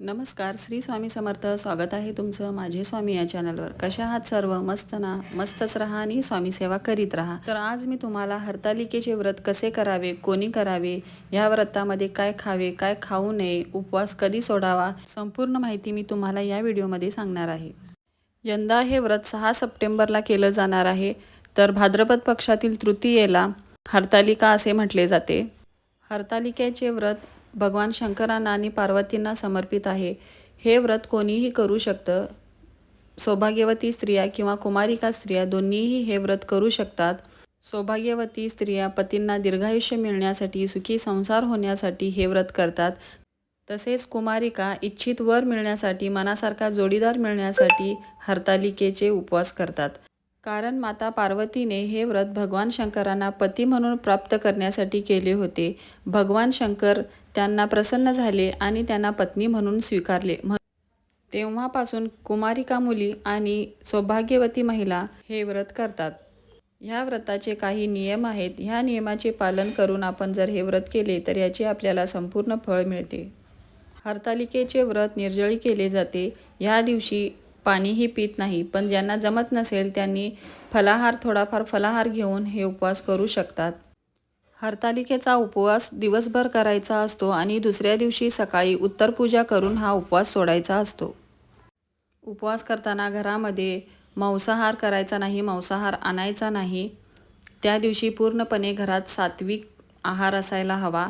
नमस्कार श्री स्वामी समर्थ. स्वागत आहे तुमचं माझे स्वामी या चॅनलवर. कशा आहात सर्व? मस्त ना? मस्तच राहा आणि स्वामी सेवा करीत राहा. तर आज मी तुम्हाला हरतालिकेचे व्रत कसे करावे कोणी करावे या व्रतामध्ये काय खावे काय खाऊ नये उपवास कधी सोडावा संपूर्ण माहिती मी तुम्हाला या व्हिडिओमध्ये सांगणार आहे. यंदा हे व्रत सहा सप्टेंबरला केलं जाणार आहे. तर भाद्रपद पक्षातील तृतीयेला हरतालिका असे म्हटले जाते. हरतालिकेचे व्रत भगवान शंकरांना आणि पार्वतींना समर्पित आहे. हे व्रत कोणीही करू शकतं. सौभाग्यवती स्त्रिया किंवा कुमारिका स्त्रिया दोन्हीही हे व्रत करू शकतात. सौभाग्यवती स्त्रिया पतींना दीर्घायुष्य मिळण्यासाठी सुखी संसार होण्यासाठी हे व्रत करतात. तसेच कुमारिका इच्छित वर मिळण्यासाठी मनासारखा जोडीदार मिळण्यासाठी हरतालिकेचे उपवास करतात. कारण माता पार्वतीने हे व्रत भगवान शंकरांना पती म्हणून प्राप्त करण्यासाठी केले होते. भगवान शंकर त्यांना प्रसन्न झाले आणि त्यांना पत्नी म्हणून स्वीकारले. तेव्हापासून कुमारिका मुली आणि सौभाग्यवती महिला हे व्रत करतात. ह्या व्रताचे काही नियम आहेत. ह्या नियमाचे पालन करून आपण जर हे व्रत केले तर याचे आपल्याला संपूर्ण फळ मिळते. हरतालिकेचे व्रत निर्जळी केले जाते. ह्या दिवशी पाणीही पित नाही. पण ज्यांना जमत नसेल त्यांनी फलाहार थोडाफार फलाहार घेऊन हे उपवास करू शकतात. हरतालिकेचा उपवास दिवसभर करायचा असतो आणि दुसऱ्या दिवशी सकाळी उत्तरपूजा करून हा उपवास सोडायचा असतो. उपवास करताना घरामध्ये मांसाहार करायचा नाही मांसाहार आणायचा नाही. त्या दिवशी पूर्णपणे घरात सात्विक आहार असायला हवा.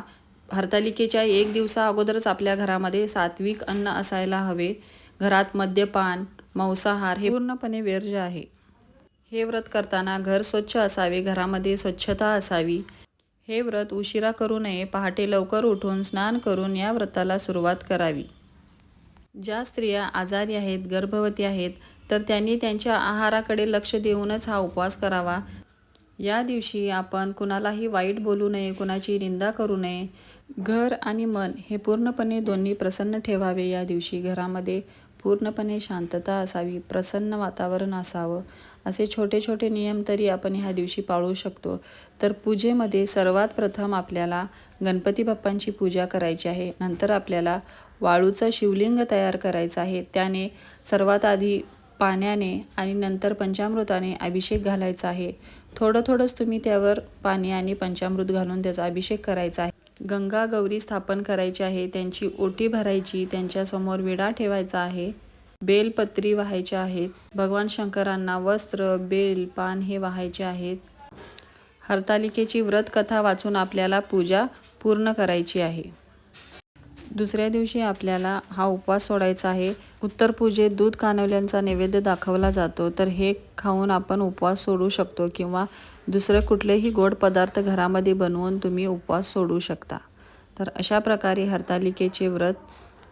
हरतालिकेच्या एक दिवसा अगोदरच आपल्या घरामध्ये सात्विक अन्न असायला हवे. घरात मद्यपान मांसाहार हे पूर्णपणे वर्ज्य आहे. हे व्रत करताना घर स्वच्छ असावे घरामध्ये स्वच्छता असावी. हे व्रत उशिरा करू नये पहाटे लवकर उठून स्नान करून या व्रताला सुरुवात करावी. ज्या स्त्रिया आजारी आहेत गर्भवती आहेत तर त्यांनी त्यांच्या आहाराकडे लक्ष देऊनच हा उपवास करावा. या दिवशी आपण कुणालाही वाईट बोलू नये कुणाची निंदा करू नये. घर आणि मन हे पूर्णपणे दोन्ही प्रसन्न ठेवावे या दिवशी घरामध्ये पूर्णपणे शांतता असावी प्रसन्न वातावरण असावं असे छोटे छोटे नियम तरी आपण ह्या दिवशी पाळू शकतो. तर पूजेमध्ये सर्वात प्रथम आपल्याला गणपती बाप्पांची पूजा करायची आहे. नंतर आपल्याला वाळूचं शिवलिंग तयार करायचं आहे. त्याने सर्वात आधी पाण्याने आणि नंतर पंचामृताने अभिषेक घालायचा आहे. थोडं थोडंच तुम्ही त्यावर पाणी आणि पंचामृत घालून त्याचा अभिषेक करायचा आहे. गंगा गौरी स्थापन करायची आहे त्यांची ओटी भरायची त्यांच्यासमोर विडा ठेवायचा आहे बेलपत्री वाहायचे आहेत भगवान शंकरांना वस्त्र बेल पान हे वाहायचे आहेत. हरतालिकेची व्रत कथा वाचून आपल्याला पूजा पूर्ण करायची आहे. दुसऱ्या दिवशी आपल्याला हा उपवास सोडायचा आहे. उत्तर पूजेत दूध कानवल्यांचा नैवेद्य दाखवला जातो. तर हे खाऊन आपण उपवास सोडू शकतो किंवा दुसरे कुठलेही गोड पदार्थ घरामध्ये बनवून तुम्ही उपवास सोडू शकता. तर अशा प्रकारे हरतालिकेचे व्रत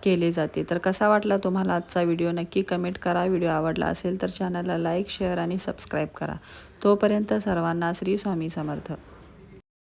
केले जाते. तर कसा वाटला तुम्हाला आजचा व्हिडिओ? नक्की कमेंट करा. व्हिडिओ आवडला असेल तर चॅनलला लाईक शेअर आणि सबस्क्राईब करा. तोपर्यंत सर्वांना श्री स्वामी समर्थ.